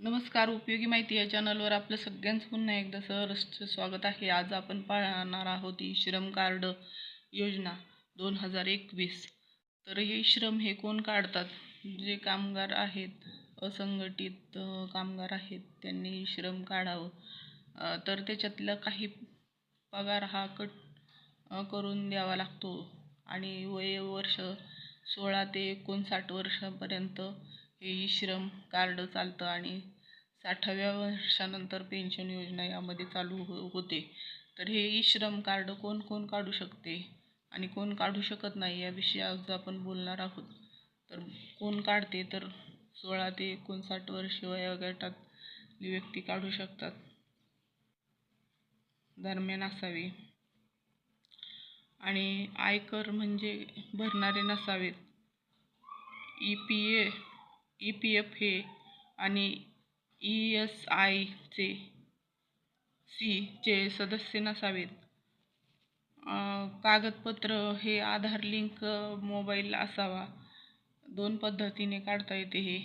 नमस्कार उपयोगी माहिती या चॅनलवर आपलं सगळ्यांचं पुन्हा एकदा सहर्ष स्वागत आहे. आज आपण पाहणार आहोत ई श्रम कार्ड योजना दोन हजार एकवीस. तर हे श्रम हे कोण काढतात? जे कामगार आहेत असंघटित कामगार आहेत त्यांनी ई श्रम काढावं. तर त्याच्यातला काही पगार हा कट करून द्यावा लागतो. आणि वय वर्ष सोळा ते एकोणसाठ वर्षापर्यंत हे ई श्रम कार्ड चालतं आणि साठाव्या वर्षानंतर पेन्शन योजना यामध्ये चालू हो होते. तर हे ई श्रम कार्ड कोण कोण काढू शकते आणि कोण काढू शकत नाही याविषयी आज आपण बोलणार आहोत. तर कोण काढते तर सोळा ते एकोणसाठ वर्ष वयोगटातली व्यक्ती काढू शकतात. दरम्यान असावी. आणि आयकर म्हणजे भरणारे नसावेत. E P A E P F हे आणि ई एस आयचे सीचे सदस्य नसावेत. कागदपत्र हे आधार लिंक मोबाईल असावा. दोन पद्धतीने काढता येते हे.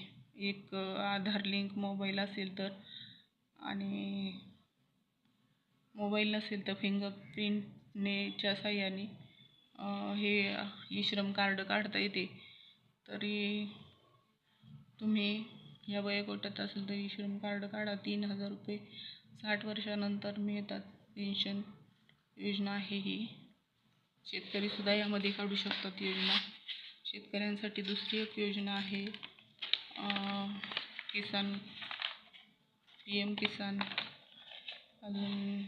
एक आधार लिंक मोबाईल असेल तर आणि मोबाईल नसेल तर फिंगरप्रिंटनेच्या साह्याने हे ई श्रम कार्ड काढता येते. तरी तुम्ही या वयोगटात असेल तर श्रम कार्ड काढा. तीन हजार रुपये साठ वर्षानंतर मिळतात. पेन्शन योजना आहे ही. शेतकरीसुद्धा यामध्ये काढू शकतात योजना. शेतकऱ्यांसाठी दुसरी एक योजना आहे. Kisan P M Kisan. अजून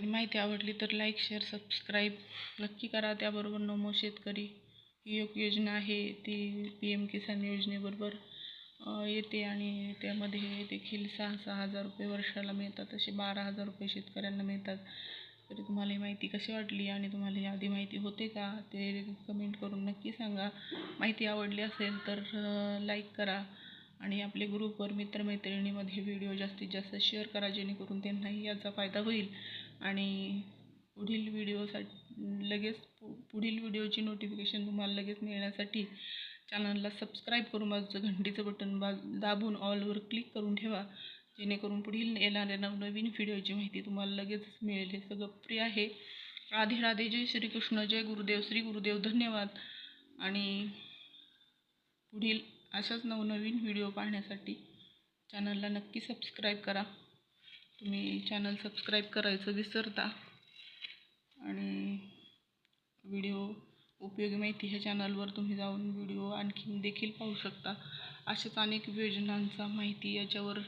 आणि माहिती आवडली तर लाईक शेअर सबस्क्राईब नक्की करा. त्याबरोबर नमो शेतकरी ही एक योजना आहे. ती पी एम किसान योजनेबरोबर येते आणि त्यामध्ये देखील सहा सहा हजार रुपये वर्षाला मिळतात. असे बारा हजार रुपये शेतकऱ्यांना मिळतात. तरी तुम्हाला ही माहिती कशी वाटली आणि तुम्हाला ही आधी माहिती होते का? ते कमेंट करून नक्की सांगा. माहिती आवडली असेल तर लाईक करा आणि आपले ग्रुपवर मित्रमैत्रिणीमध्ये व्हिडिओ जास्तीत जास्त शेअर करा जेणेकरून त्यांनाही याचा फायदा होईल. आणि पुढील व्हिडिओसाठी लगेच पु पुढील व्हिडिओची नोटिफिकेशन तुम्हाला लगेच मिळण्यासाठी चॅनलला सबस्क्राईब करून बाजूचं घंटीचं बटन बा दाबून ऑलवर क्लिक करून ठेवा. जेणेकरून पुढील येणाऱ्या नवनवीन व्हिडिओची माहिती तुम्हाला लगेच मिळेल. हे सगळं फ्री आहे. राधे राधे जय श्रीकृष्ण जय गुरुदेव श्री गुरुदेव धन्यवाद. आणि पुढील अशाच नवनवीन व्हिडिओ पाहण्यासाठी चॅनलला नक्की सबस्क्राईब करा. तुम्ही चॅनल सबस्क्राईब करायचं विसरता. आणि व्हिडिओ उपयोगी माहिती ह्या चॅनलवर तुम्ही जाऊन व्हिडिओ आणखीन देखील पाहू शकता. अशाच अनेक योजनांचा माहिती याच्यावर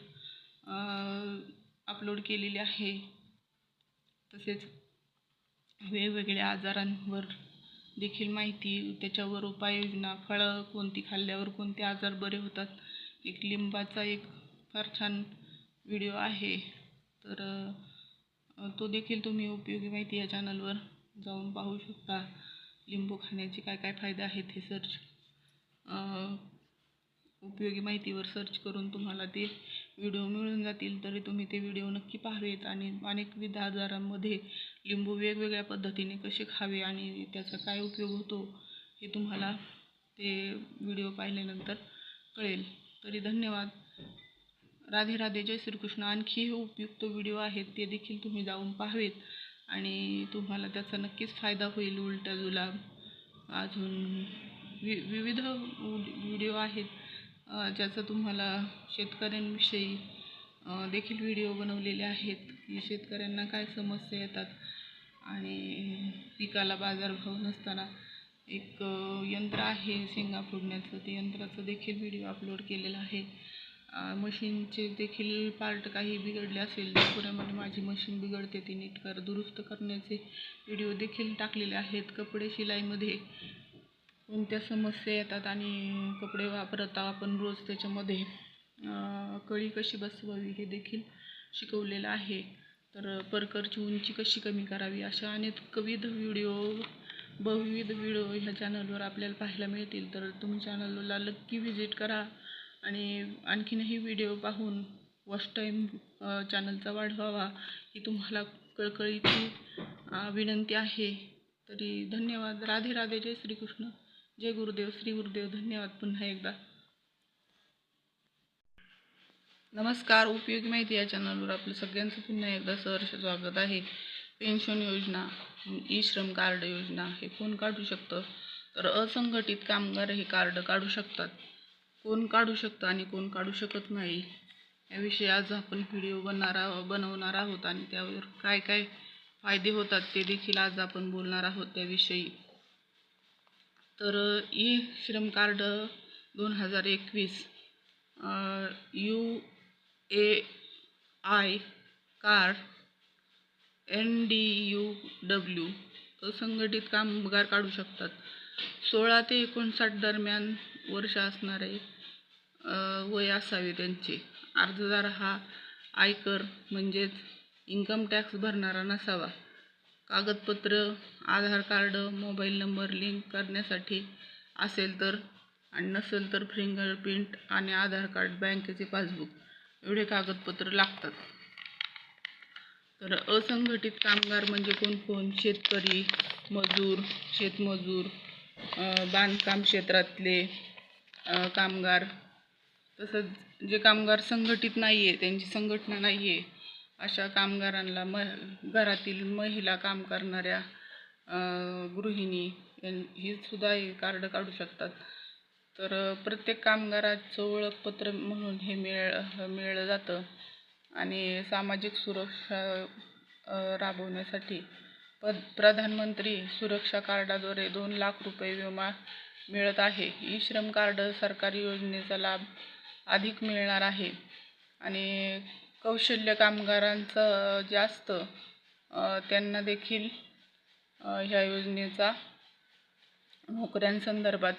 अपलोड केलेली आहे. तसेच वेगवेगळ्या आजारांवर देखील माहिती त्याच्यावर उपाययोजना फळं कोणती खाल्ल्यावर कोणते आजार बरे होतात एक लिंबाचा एक फार छान व्हिडिओ आहे. तर तो देखील तुम्ही उपयोगी माहिती या चॅनलवर जाऊन पाहू शकता. लिंबू खाण्याचे काय काय फायदे आहेत हे सर्च उपयोगी माहितीवर सर्च करून तुम्हाला ते व्हिडिओ मिळून जातील तरी तुम्ही ते व्हिडिओ नक्की पाहावेत आणि अनेकविध आजारांमध्ये लिंबू वेगवेगळ्या पद्धतीने कसे खावे आणि त्याचा काय उपयोग होतो हे तुम्हाला ते व्हिडिओ पाहिल्यानंतर कळेल. तरी धन्यवाद. राधे राधे जय श्रीकृष्ण. आणखी हे उपयुक्त व्हिडिओ आहेत ते देखील तुम्ही जाऊन पाहावेत. आणि तुम्हाला त्याचा नक्कीच फायदा होईल उलटा जुलाब अजून वि विविध व्हिडिओ आहेत ज्याचा तुम्हाला शेतकऱ्यांविषयी देखील व्हिडिओ बनवलेले आहेत. की शेतकऱ्यांना काय समस्या येतात आणि पिकाला बाजारभाव नसताना एक यंत्र आहे शेंगा फोडण्याचं. ते यंत्राचं देखील व्हिडिओ अपलोड केलेला आहे. मशीनचे देखील पार्ट काही बिघडले असेल पुण्यामध्ये माझी मशीन बिघडते ती नीट कर दुरुस्त करण्याचे व्हिडिओ देखील टाकलेले आहेत. कपडे शिलाईमध्ये कोणत्या समस्या येतात आणि कपडे वापरता आपण रोज त्याच्यामध्ये कळी कशी बसवावी हे देखील शिकवलेलं आहे. तर परकरची उंची कशी कमी करावी अशा अनेक कविध व्हिडिओ बहुविध व्हिडिओ ह्या चॅनलवर आपल्याला पाहायला मिळतील. तर तुम्ही चॅनलला नक्की व्हिजिट करा. आणि आणखीनही व्हिडिओ पाहून वॉच टाईम चॅनलचा वाढवावा ही तुम्हाला कळकळीची विनंती आहे. तरी धन्यवाद. राधे राधे. जय श्रीकृष्ण. जय गुरुदेव. श्री गुरुदेव धन्यवाद पुन्हा एकदा. नमस्कार. उपयोगी माहिती या चॅनलवर आपलं सगळ्यांचं पुन्हा एकदा सहर्ष स्वागत आहे. पेन्शन योजना ई श्रम कार्ड योजना हे कोण काढू शकतं? तर असंघटित कामगार हे कार्ड काढू शकतात. कोण काढू शकतं आणि कोण काढू शकत नाही याविषयी आज आपण व्हिडिओ बनणार बनवणार आहोत आणि त्यावर काय काय फायदे होतात ते देखील आज आपण बोलणार आहोत त्याविषयी. तर ई श्रम कार्ड दोन हजार एकवीस U A I card N D U W असंघटित कामगार काढू शकतात. सोळा ते एकोणसाठ दरम्यान वर्ष असणारे वय असावे त्यांचे. अर्जदार हा आयकर म्हणजेच इन्कम टॅक्स भरणारा नसावा. कागदपत्र Aadhaar card mobile number link करण्यासाठी असेल तर आणि नसेल तर फिंगरप्रिंट आणि आधार कार्ड बँकेचे पासबुक एवढे कागदपत्र लागतात. तर असंघटित कामगार म्हणजे कोण कोण? शेतकरी मजूर शेतमजूर बांधकाम क्षेत्रातले कामगार. तसंच जे कामगार संघटित नाही आहे त्यांची संघटना नाही आहे अशा कामगारांना म घरातील महिला काम करणाऱ्या गृहिणी ही सुद्धा हे कार्ड काढू शकतात. तर प्रत्येक कामगाराचं ओळखपत्र म्हणून हे मिळ मिळलं जातं. आणि सामाजिक सुरक्षा राबवण्यासाठी पद प्रधानमंत्री सुरक्षा कार्डाद्वारे दोन लाख रुपये विमा मिळत आहे. ई श्रम कार्ड सरकारी योजनेचा लाभ अधिक मिळणार आहे. आणि कौशल्य कामगारांचं जास्त त्यांना देखील ह्या योजनेचा नोकऱ्यांसंदर्भात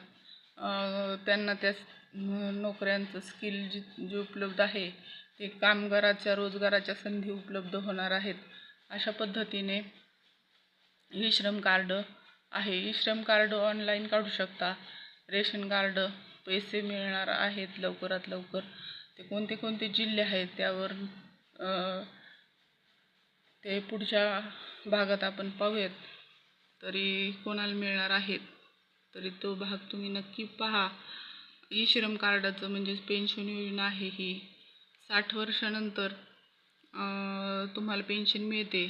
त्यांना त्या नोकऱ्यांचं स्किल जी जे उपलब्ध आहे ते कामगाराच्या रोजगाराच्या संधी उपलब्ध होणार आहेत. अशा पद्धतीने ई श्रम कार्ड आहे. ई श्रम कार्ड ऑनलाईन काढू शकता. रेशन कार्ड पैसे मिळणार आहेत लवकरात लवकर. ते कोणते कोणते जिल्हे आहेत त्यावर ते पुढच्या भागात आपण पाहूयात. तरी कोणाला मिळणार आहेत? तरी तो भाग तुम्ही नक्की पहा. ई श्रम कार्डाचं म्हणजेच पेन्शन योजना आहे ही. साठ वर्षानंतर तुम्हाला पेन्शन मिळते.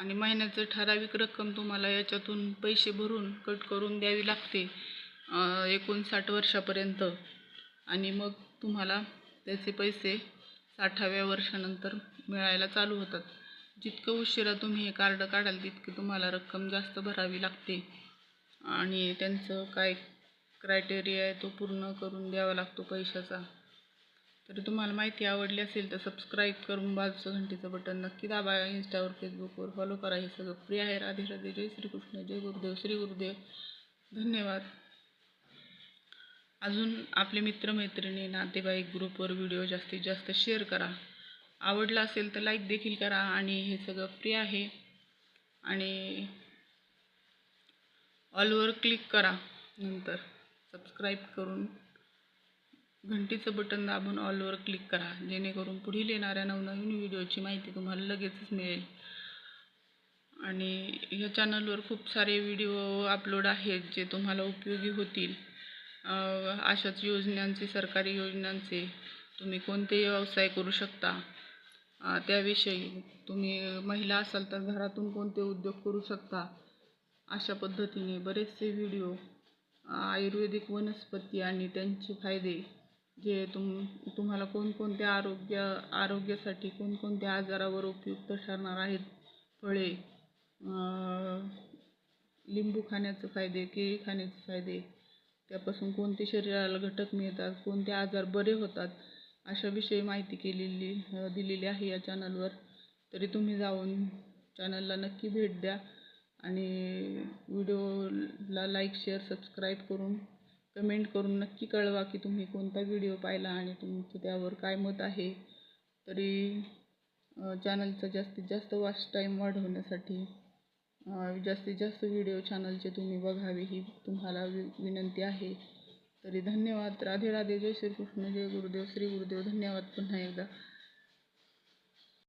आणि महिन्याचं ठराविक रक्कम तुम्हाला याच्यातून पैसे भरून कट करून द्यावी लागते एकोणसाठ वर्षापर्यंत. आणि मग तुम्हाला त्याचे पैसे साठाव्या वर्षानंतर मिळायला चालू होतात. जितकं उशिरा तुम्ही हे कार्ड काढाल तितकी तुम्हाला रक्कम जास्त भरावी लागते. आणि त्यांचं काय क्रायटेरिया आहे तो पूर्ण करून द्यावा लागतो पैशाचा. तरी तुम्हाला माहिती आवडली असेल तर सबस्क्राईब करून बाजूचं घंटीचं बटन नक्की दाबा. इंस्टावर फेसबुकवर फॉलो करा. हे सगळं फ्री आहे. राधे राधे. जय श्रीकृष्ण. जय गुरुदेव. श्री गुरुदेव. धन्यवाद. अजून आपले मित्रमैत्रिणी नातेवाईक ग्रुपवर व्हिडिओ जास्तीत जास्त शेअर करा. आवडला असेल तर लाईक देखील करा आणि हे सगळं फ्री आहे. आणि ऑलवर क्लिक करा. नंतर सबस्क्राईब करून घंटीचं बटन दाबून ऑलवर क्लिक करा. जेणेकरून पुढील येणाऱ्या नवनवीन व्हिडिओची माहिती तुम्हाला लगेचच मिळेल. आणि ह्या चॅनलवर खूप सारे व्हिडिओ अपलोड आहेत जे तुम्हाला उपयोगी होतील. अशाच योजनांचे सरकारी योजनांचे तुम्ही कोणतेही व्यवसाय करू शकता. त्याविषयी तुम्ही महिला असाल तर घरातून कोणते उद्योग करू शकता? अशा पद्धतीने बरेचसे व्हिडिओ आयुर्वेदिक वनस्पती आणि त्यांचे फायदे जे तुम तुम्हाला कोणकोणत्या आरोग्य आरोग्यासाठी कोणकोणत्या आजारावर उपयुक्त ठरणार आहेत? फळे लिंबू खाण्याचे फायदे केळी खाण्याचे फायदे त्यापासून कोणते शरीराला घटक मिळतात कोणते आजार बरे होतात अशाविषयी माहिती केलेली दिलेली आहे या चॅनलवर. तरी तुम्ही जाऊन चॅनलला नक्की भेट द्या आणि व्हिडिओला लाईक शेअर सबस्क्राईब करून कमेंट करून नक्की कळवा की तुम्ही कोणता व्हिडिओ पाहिला आणि तुमचं त्यावर काय मत आहे. तरी चॅनलचा जास्तीत जास्त वॉच टाईम वाढवण्यासाठी जास्तीत जास्त व्हिडिओ चॅनलचे तुम्ही बघावे ही तुम्हाला वि विनंती आहे. तरी धन्यवाद. राधे राधे. जय श्रीकृष्ण. जय गुरुदेव. श्री गुरुदेव. धन्यवाद पुन्हा एकदा.